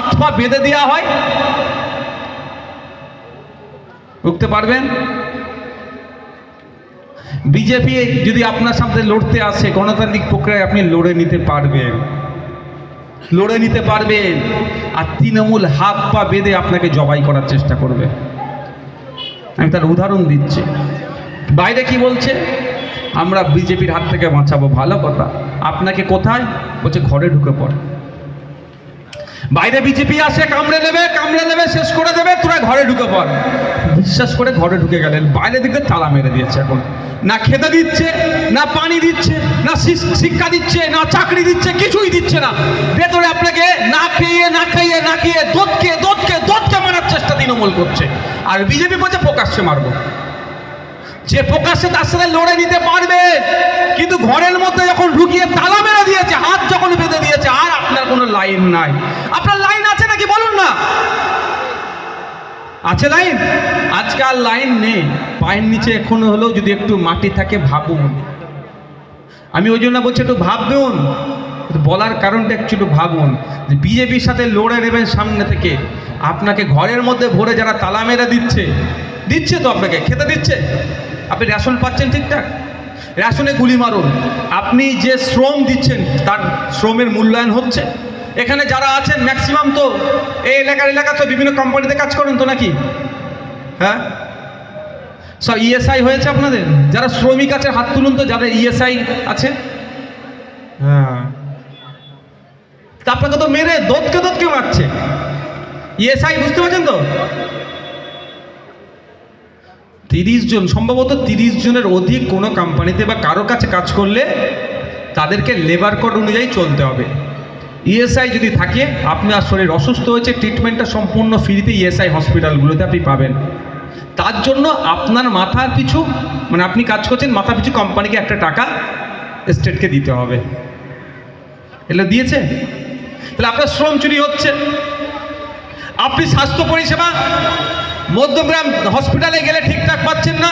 হাত পা বেঁধে দেওয়া হয়। রুখতে পারবেন? বিজেপি যদি আপনার সামনে লড়তে আসে, গণতান্ত্রিক প্রক্রিয়ায় আপনি লড়ে নিতে পারবেন। লড়ে নিতে পারবেন। আর তৃণমূল হাত পা বেঁধে আপনাকে জবাই করার চেষ্টা করবে। আমি তার উদাহরণ দিচ্ছি। বাইরে কি বলছে? আমরা বিজেপির হাত থেকে বাঁচাবো, ভালো কথা। আপনাকে কোথায়? বলছে ঘরে ঢুকে পড়। বাইরে বিজেপি আসে, কামড়ে নেবে কামড়ে নেবে, শেষ করে দেবে, তোরা ঘরে ঢুকে পড়। বিশ্বাস করে ঘরে ঢুকে গেলেন, বাইরে দিকে তালা মেরে দিয়েছে এখন। না খেতে দিচ্ছে, না পানি দিচ্ছে, না শিক্ষা দিচ্ছে, না চাকরি দিচ্ছে, কিছুই দিচ্ছে না। ভেতরে আপনাকে না খেয়ে, না খাইয়ে না খেয়ে দোধকে দোধকে দোধকে মারার চেষ্টা তৃণমূল করছে। আর বিজেপি বলছে প্রকাশ্যে মারবো। যে প্রকাশ্যে তার সাথে লড়ে নিতে পারবে, কিন্তু ঘরের মধ্যে যখন ঢুকিয়ে তালা মেরে দিয়েছে, হাত যখন বেঁধে দিয়েছে, আর আপনার কোনো লাইন নাই। আপনার লাইন আছে নাকি বলুন না? আছে লাইন? আজকাল লাইন নেই। পায়ের নিচে এখনও হলেও যদি একটু মাটি থাকে, ভাবুন। আমি ওই জন্য বলছি, একটু ভাবুন। বলার কারণটা একটু একটু ভাবুন। যে বিজেপির সাথে লড়ে নেবেন সামনে থেকে, আপনাকে ঘরের মধ্যে ভরে যারা তালা মেরে দিচ্ছে দিচ্ছে তো আপনাকে? খেতে দিচ্ছে? আপনি রেশন পাচ্ছেন ঠিকঠাক? রেশনে গুলি মারুন। আপনি যে শ্রম দিচ্ছেন তার শ্রমের মূল্যায়ন হচ্ছে। এখানে যারা আছেন ম্যাক্সিমাম তো এই এলাকার এলাকা তো বিভিন্ন কোম্পানিতে কাজ করেন তো নাকি? হ্যাঁ? সব ইএসআই হয়েছে আপনাদের? যারা শ্রমিক আছে হাত তুলুন তো যাদের ইএসআই আছে। হ্যাঁ। তা আপনাকে তো মেরে দোদকে দোদকে মারছে। ইএসআই বুঝতে পারছেন তো? তিরিশ জন, সম্ভবত তিরিশ জনের অধিক কোনো কোম্পানিতে বা কারও কাছে কাজ করলে তাদেরকে লেবার কোড অনুযায়ী চলতে হবে। ইএসআই যদি থাকে আপনার শরীর অসুস্থ হয়েছে ট্রিটমেন্টটা সম্পূর্ণ ফ্রিতে ইএসআই হসপিটালগুলোতে আপনি পাবেন। তার জন্য আপনার মাথার পিছু মানে আপনি কাজ করছেন মাথা পিছু কোম্পানিকে একটা টাকা স্টেটকে দিতে হবে। এগুলো দিয়েছে? তাহলে আপনার শ্রম চুরি হচ্ছে। আপনি স্বাস্থ্য পরিষেবা মধ্যগ্রাম হসপিটালে গেলে ঠিকঠাক পাচ্ছেন না,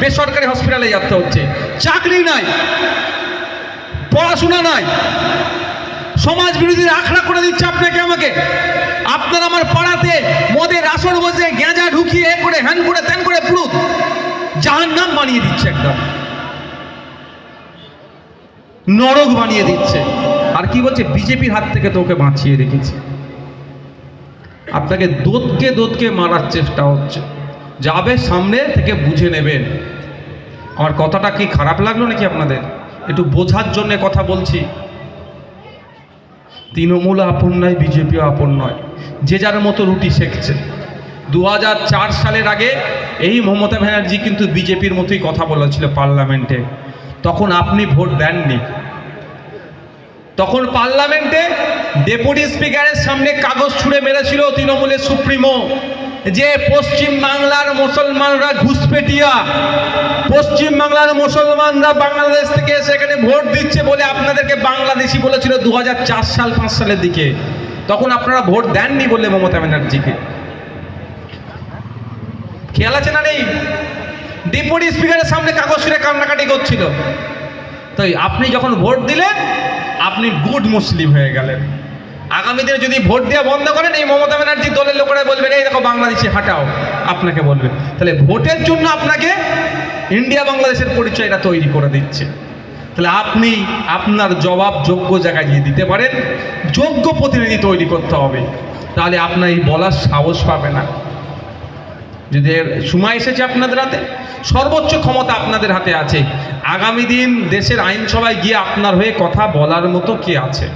বেসরকারি হসপিটালে যেতে হচ্ছে। চাকরি নাই, পড়াশোনা নাই, সমাজ বিরোধীরা আখড়া করে দিচ্ছে আপনাকে আমাকে। আপনার আমার পাড়াতে মদের আসর বসে গেঁজা ঢুকিয়ে করে, হ্যান করে, ত্যান করে পুরো জাহান নাম বানিয়ে দিচ্ছে একদম। নরক বানিয়ে দিচ্ছে। আর কি বলছে? বিজেপির হাত থেকে তোকে বাঁচিয়ে রেখেছে। আপনাকে দোদকে দোদকে মারার চেষ্টা হচ্ছে। যাবে সামনে থেকে বুঝে নেবেন। আমার কথাটা কি খারাপ লাগল নাকি আপনাদের? একটু বোঝার জন্য কথা বলছি। তৃণমূল আপন নয় বিজেপিও আপন নয়। যে যার মতো রুটি শেখছে। দু হাজার চার সালের আগে এই মমতা ব্যানার্জি কিন্তু বিজেপির মতোই কথা বলেছিল পার্লামেন্টে। তখন আপনি ভোট দেননি। তখন পার্লামেন্টে ডেপুটি স্পিকারের সামনে কাগজ ছুঁড়ে মেরেছিল তৃণমূলের সুপ্রিমো। যে পশ্চিম বাংলার মুসলমানরা ঘুষপেটিয়া পশ্চিম বাংলার মুসলমানরা বাংলাদেশ থেকে সেখানে ভোট দিচ্ছে বলে আপনাদেরকে বাংলাদেশি বলেছিল দু হাজার চার সাল, পাঁচ সালের দিকে। তখন আপনারা ভোট দেননি বলে মমতা ব্যানার্জিকে। খেয়াল আছে না নেই? ডেপুটি স্পিকারের সামনে কাগজ ছুঁড়ে কান্নাকাটি করছিল। তাই আপনি যখন ভোট দিলেন, আপনি গুড মুসলিম হয়ে গেলেন। আগামী দিনে যদি ভোট দেওয়া বন্ধ করেন, এই মমতা ব্যানার্জি দলের লোকেরা বলবেন, এই দেখো বাংলাদেশে হাঁটাও। আপনাকে বলবেন। তাহলে ভোটের জন্য আপনাকে ইন্ডিয়া বাংলাদেশের পরিচয়টা তৈরি করে দিচ্ছে। তাহলে আপনি আপনার জবাব যোগ্য জায়গায় গিয়ে দিতে পারেন। যোগ্য প্রতিনিধি তৈরি করতে হবে। তাহলে আপনার এই বলার সাহস পাবে না। যদি সময় এসেছে আপনাদের হাতে, সর্বোচ্চ ক্ষমতা আপনাদের হাতে আছে। আগামী দিন দেশের আইনসভায় গিয়ে আপনার হয়ে কথা বলার মতো কে আছে?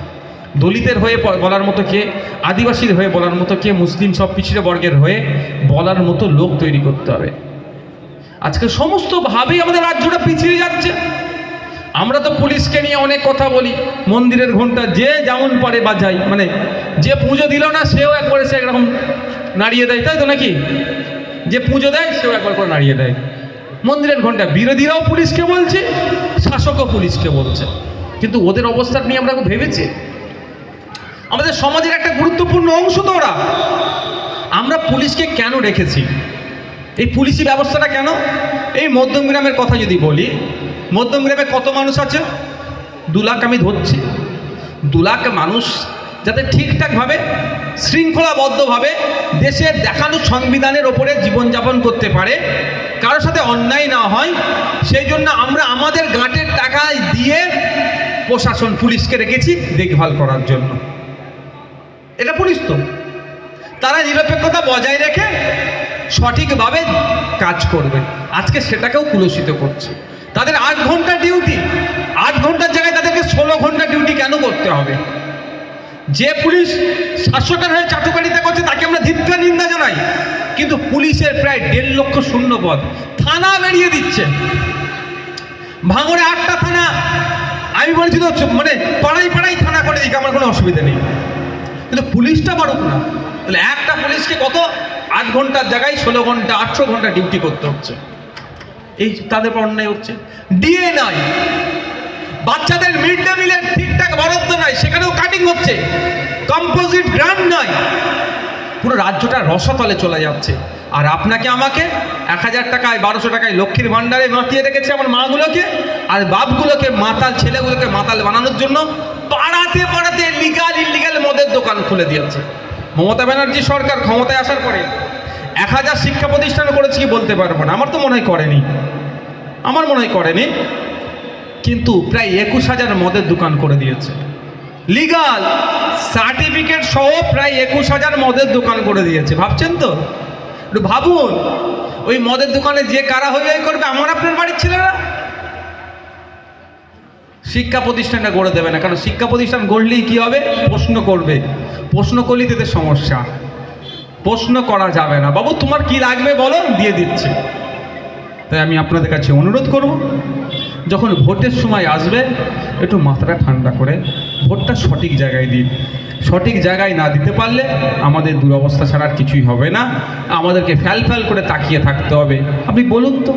দলিতের হয়ে বলার মতো কে? আদিবাসীর হয়ে বলার মতো কে? মুসলিম সব পিছিয়ে বর্গের হয়ে বলার মতো লোক তৈরি করতে হবে। আজকে সমস্তভাবেই আমাদের রাজ্যটা পিছিয়ে যাচ্ছে। আমরা তো পুলিশকে নিয়ে অনেক কথা বলি। মন্দিরের ঘণ্টা যে যেমন পারে বাজাই। মানে যে পুজো দিল না, সেও একবারে সে এরকম নাড়িয়ে দেয়। তাই তো নাকি? যে পুজো দেয়, সেও একবার করে নাড়িয়ে দেয়। মন্দিরের ঘণ্টা বিরোধীরাও পুলিশকে বলছে, শাসকও পুলিশকে বলছে। কিন্তু ওদের অবস্থা নিয়ে আমরা ভেবেছি। আমাদের সমাজের একটা গুরুত্বপূর্ণ অংশ তো ওরা। আমরা পুলিশকে কেন রেখেছি? এই পুলিশি ব্যবস্থাটা কেন? এই মধ্যমগ্রামের কথা যদি বলি মধ্যমগ্রামে কত মানুষ আছে? দু লাখ আমি ধরছি। দু লাখ মানুষ যাতে ঠিকঠাকভাবে, শৃঙ্খলাবদ্ধভাবে দেশের দেখানো সংবিধানের ওপরে জীবনযাপন করতে পারে, কারোর সাথে অন্যায় না হয়, সেই জন্য আমরা আমাদের গাঁটের টাকায় দিয়ে প্রশাসন, পুলিশকে রেখেছি দেখভাল করার জন্য। এটা পুলিশ তো। তারা নিরপেক্ষতা বজায় রেখে সঠিকভাবে কাজ করবে। আজকে সেটাকেও কুলসিত করছে। তাদের আট ঘণ্টা ডিউটি। আট ঘণ্টার জায়গায় তাদেরকে ষোলো ঘণ্টা ডিউটি কেন করতে হবে? যে পুলিশ শাসকের হয়ে চাটুকারিতা করছে, তাকে আমরা ধিক্কার, নিন্দা জানাই। কিন্তু পুলিশের প্রায় দেড় লক্ষ শূন্য পদ থানা বেরিয়ে দিচ্ছে। ভাঙড়ে আটটা থানা, আমি বলছি তো মানে পাড়াই পাড়াই থানা করে দিকে, আমার কোনো অসুবিধা নেই। কিন্তু পুলিশটা বাড়ুক না। তাহলে একটা পুলিশকে কত? আট ঘণ্টার জায়গায় ষোলো ঘণ্টা, আটশো ঘণ্টা ডিউটি করতে হচ্ছে। এই তাদের অন্যায় হচ্ছে। ডিএ নাই বাচ্চাদের মিড ডে মিলের ঠিকঠাক বরাদ্দ নাই সেখানেও কাটিং হচ্ছে। কম্পোজিট গ্রান্ট নাই পুরো রাজ্যটা রসতলে চলে যাচ্ছে। আর আপনাকে আমাকে এক হাজার টাকায়, বারোশো টাকায় লক্ষ্মীর ভাণ্ডারে মাতিয়ে রেখেছে আমার মাগুলোকে, আর বাপগুলোকে, মাতাল ছেলেগুলোকে মাতাল বানানোর জন্য পাড়াতে পাড়াতে লিগাল ইলিগাল মদের দোকান খুলে দিয়েছে। মমতা ব্যানার্জি সরকার ক্ষমতায় আসার পরে এক হাজার শিক্ষা প্রতিষ্ঠান করেছে কি বলতে পারব না। আমার তো মনে হয় করেনি। আমার মনে হয় করেনি। কিন্তু প্রায় একুশ হাজার মদের দোকান করে দিয়েছে। লিগাল সার্টিফিকেট সহ প্রায় একুশ হাজার মদের দোকান করে দিয়েছে। ভাবছেন তো? একটু ভাবুন, ওই মদের দোকানে যে কারা হয়ে করবে, আমার আপনার বাড়ির ছেলেরা? শিক্ষা প্রতিষ্ঠানটা গড়ে দেবে না, কারণ শিক্ষা প্রতিষ্ঠান গড়লেই কি হবে? প্রশ্ন করবে। প্রশ্ন করলেই তাদের সমস্যা। প্রশ্ন করা যাবে না। বাবু, তোমার কি লাগবে বলো? দিয়ে দিচ্ছে। তাই আমি আপনাদের কাছে অনুরোধ করব, যখন ভোটের সময় আসবে, একটু মাথাটা ঠান্ডা করে ভোটটা সঠিক জায়গায় দিন। সঠিক জায়গায় না দিতে পারলে আমাদের দুরবস্থা ছাড়া আর কিছুই হবে না। আমাদেরকে ফ্যাল ফ্যাল করে তাকিয়ে থাকতে হবে। আপনি বলুন তো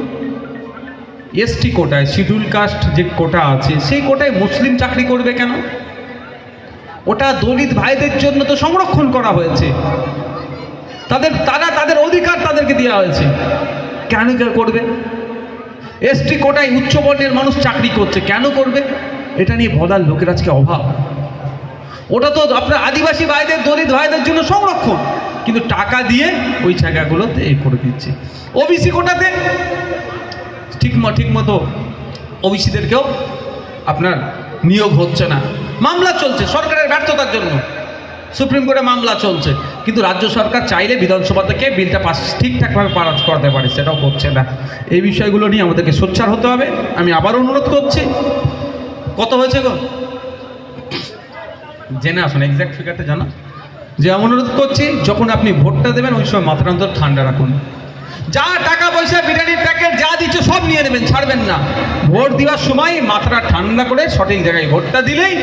এসটি কোটায় শিডিউল কাস্ট যে কোটা আছে, সেই কোটায় মুসলিম চাকরি করবে কেন? ওটা দলিত ভাইদের জন্য তো সংরক্ষণ করা হয়েছে। তাদের, তারা তাদের অধিকার তাদেরকে দেওয়া হয়েছে। কেন করবে? এসটি কোটায় উচ্চ বর্ণের মানুষ চাকরি করছে, কেন করবে? এটা নিয়ে বলার লোকের আজকে অভাব। ওটা তো আপনার আদিবাসী ভাইদের, দলিত ভাইদের জন্য সংরক্ষণ। কিন্তু টাকা দিয়ে ওই জায়গাগুলোতে এ করে দিচ্ছে। ওবিসি কোটাতে ঠিক ঠিক মতো ওবিসিদেরকেও আপনার নিয়োগ হচ্ছে না। মামলা চলছে, সরকারের ব্যর্থতার জন্য। সুপ্রিম কোর্টে মামলা চলছে। কিন্তু রাজ্য সরকার চাইলে বিধানসভা থেকে বিলটা পাস ঠিকঠাকভাবে পাস করাতে পারে সেটাও করছে না। এই বিষয়গুলো নিয়ে আমাদেরকে সোচ্চার হতে হবে। আমি আবার অনুরোধ করছি। কত হয়েছে গো? জেনে আসুন এক্স্যাক্ট ফিগারটা জানা? যে আমি অনুরোধ করছি, যখন আপনি ভোটটা দেবেন, ওই সময় মাথাটা অন্তত ঠান্ডা রাখুন। যা টাকা পয়সা, বিরিয়ানির প্যাকেট যা দিচ্ছে, সব নিয়ে নেবেন, ছাড়বেন না। ভোট দেওয়ার সময় মাথাটা ঠান্ডা করে সঠিক জায়গায় ভোটটা দিলেই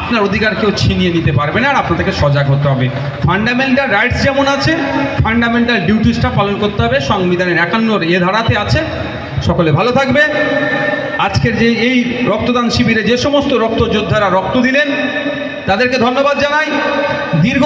আপনার অধিকার কেউ ছিনিয়ে নিতে পারবে না আর আপনাদেরকে সজাগ হতে হবে। ফান্ডামেন্টাল রাইটস যেমন আছে ফান্ডামেন্টাল ডিউটিসটা পালন করতে হবে, সংবিধানের একান্নর এ ধারাতে আছে। সকলে ভালো থাকবে। আজকের যে এই রক্তদান শিবিরে যে সমস্ত রক্তযোদ্ধারা রক্ত দিলেন, তাদেরকে ধন্যবাদ জানাই। দীর্ঘ